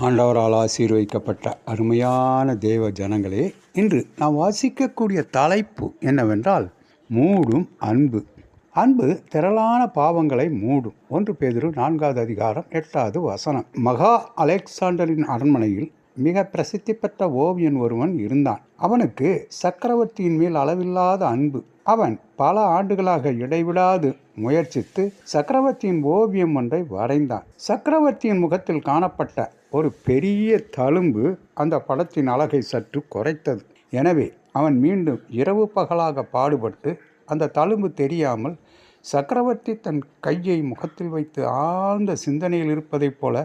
ஆண்டவரால் ஆசீர்வதிக்கப்பட்ட அருமையான தேவ ஜனங்களே இன்று நாம் வாசிக்கக்கூடிய தலைப்பு என்னவென்றால் மூடும் அன்பு. அன்பு திரளான பாவங்களை மூடும். ஒன்று பேதிரு நான்காவது அதிகாரம் எட்டாவது வசனம். மகா அலெக்சாண்டரின் அரண்மனையில் மிக பிரசித்தி பெற்ற ஓவியன் ஒருவன் இருந்தான். அவனுக்கு சக்கரவர்த்தியின் மேல் அளவில்லாத அன்பு. அவன் பல ஆண்டுகளாக இடைவிடாது முயற்சித்து சக்கரவர்த்தியின் ஓவியம் ஒன்றை வரைந்தான். சக்கரவர்த்தியின் முகத்தில் காணப்பட்ட ஒரு பெரிய தழும்பு அந்த படத்தின் அழகை சற்று குறைத்தது. எனவே அவன் மீண்டும் இரவு பகலாக பாடுபட்டு அந்த தழும்பு தெரியாமல் சக்கரவர்த்தி தன் கையை முகத்தில் வைத்து ஆழ்ந்த சிந்தனையில் இருப்பதைப் போல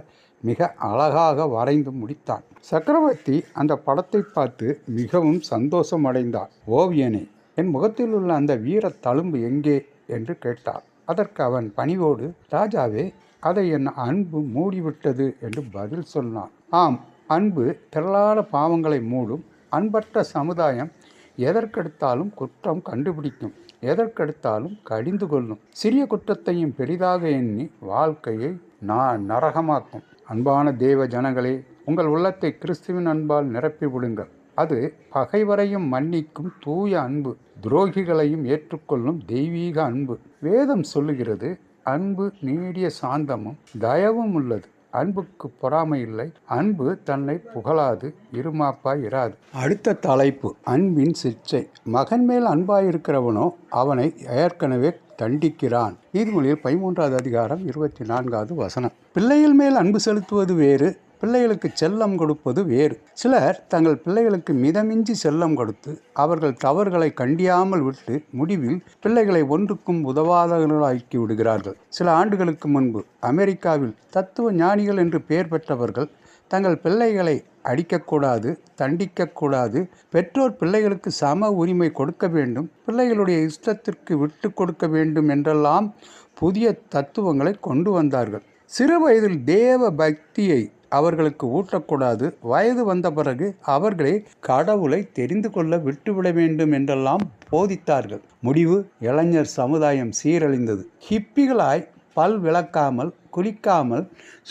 மிக அழகாக வரைந்து முடித்தான். சக்கரவர்த்தி அந்த படத்தை பார்த்து மிகவும் சந்தோஷமடைந்தார். ஓவியனை என் முகத்தில் உள்ள அந்த வீர தழும்பு எங்கே? என்று கேட்டார் அதற்கு அவன் பணிவோடு ராஜாவே அதை என் அன்பு மூடிவிட்டது என்று பதில் சொன்னான். ஆம் அன்பு திரளான பாவங்களை மூடும் அன்பற்ற சமுதாயம் எதற்கெடுத்தாலும் குற்றம் கண்டுபிடிக்கும் எதற்கெடுத்தாலும் கடிந்து கொள்ளும். சிறிய குற்றத்தையும் பெரிதாக எண்ணி வாழ்க்கையை நான் நரகமாக்கும். அன்பான தேவ ஜனங்களே உங்கள் உள்ளத்தை கிறிஸ்துவின் அன்பால் நிரப்பி விடுங்கள். அது பகைவரையும் மன்னிக்கும் தூய அன்பு துரோகிகளையும் ஏற்றுக்கொள்ளும் தெய்வீக அன்பு. வேதம் சொல்லுகிறது அன்பு நீடிய சாந்தமும் தயவும் உள்ளது. அன்புக்கு பொறாமை இல்லை. அன்பு தன்னை புகழாது இருமாப்பாய் இராது. அடுத்த தலைப்பு அன்பின் சிற்றை மகன் மேல் அன்பாயிருக்கிறவனோ அவனை ஏற்கனவே தண்டிக்கிறான். நீதிமொழியில் பதிமூன்றாவது அதிகாரம் இருபத்தி நான்காவது வசனம். பிள்ளைகள் மேல் அன்பு செலுத்துவது வேறு பிள்ளைகளுக்கு செல்லம் கொடுப்பது வேறு. சிலர் தங்கள் பிள்ளைகளுக்கு மிதமிஞ்சி செல்லம் கொடுத்து அவர்கள் தவறுகளை கண்டியாமல் விட்டு முடிவில் பிள்ளைகளை ஒன்றுக்கும் உதவாதவர்களாக்கி விடுகிறார்கள். சில ஆண்டுகளுக்கு முன்பு அமெரிக்காவில் தத்துவ ஞானிகள் என்று பெயர் பெற்றவர்கள் தங்கள் பிள்ளைகளை அடிக்கக்கூடாது தண்டிக்கக்கூடாது பெற்றோர் பிள்ளைகளுக்கு சம உரிமை கொடுக்க வேண்டும் பிள்ளைகளுடைய இஷ்டத்திற்கு விட்டு கொடுக்க வேண்டும் என்றெல்லாம் புதிய தத்துவங்களை கொண்டு வந்தார்கள். சிறு வயதில் தேவ பக்தியை அவர்களுக்கு ஊட்டக்கூடாது. வயது வந்த பிறகு அவர்களே கடவுளை தெரிந்து கொள்ள விட்டுவிட வேண்டும் என்றெல்லாம் போதித்தார்கள். முடிவு இளைஞர் சமுதாயம் சீரழிந்தது. ஹிப்பிகளாய் பல் விளக்காமல் குளிக்காமல்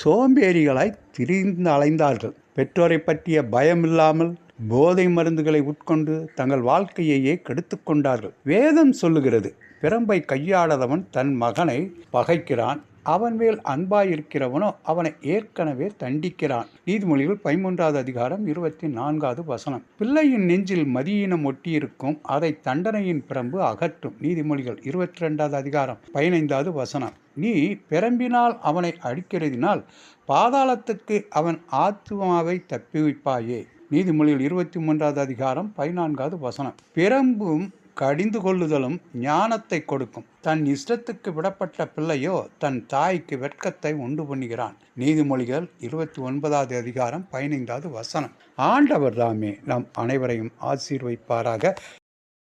சோம்பேறிகளாய் திரிந்து அலைந்தார்கள். பெற்றோரை பற்றிய பயமில்லாமல் போதை மருந்துகளை உட்கொண்டு தங்கள் வாழ்க்கையையே கெடுத்து கொண்டார்கள். வேதம் சொல்லுகிறது பிரம்பை கையாடாதவன் தன் மகனை பகைக்கிறான் அவன் மேல் அன்பாயிருக்கிறவனோ அவனை ஏற்கனவே தண்டிக்கிறான். நீதிமொழிகள் பதிமூன்றாவது அதிகாரம் இருபத்தி நான்காவது வசனம். பிள்ளையின் நெஞ்சில் மதியினம் ஒட்டியிருக்கும் அதை தண்டனையின் பிரம்பு அகற்றும். நீதிமொழிகள் இருபத்தி ரெண்டாவது அதிகாரம் பதினைந்தாவது வசனம். நீ பிரம்பினால் அவனை அடிக்கிறதினால் பாதாளத்துக்கு அவன் ஆத்மாவை தப்பி வைப்பாயே நீதிமொழிகள் இருபத்தி மூன்றாவது அதிகாரம் பதினான்காவது வசனம். பிரம்பும் கடிந்து கொள்ளுதலும் ஞானத்தை கொடுக்கும். தன் இஷ்டத்துக்கு விடப்பட்ட பிள்ளையோ தன் தாய்க்கு வெட்கத்தை உண்டு பண்ணுகிறான். நீதிமொழிகள் இருபத்தி ஒன்பதாவது அதிகாரம் பதினைந்தாவது வசனம். ஆண்டவர் தாமே நம் அனைவரையும் ஆசீர்வைப்பாராக.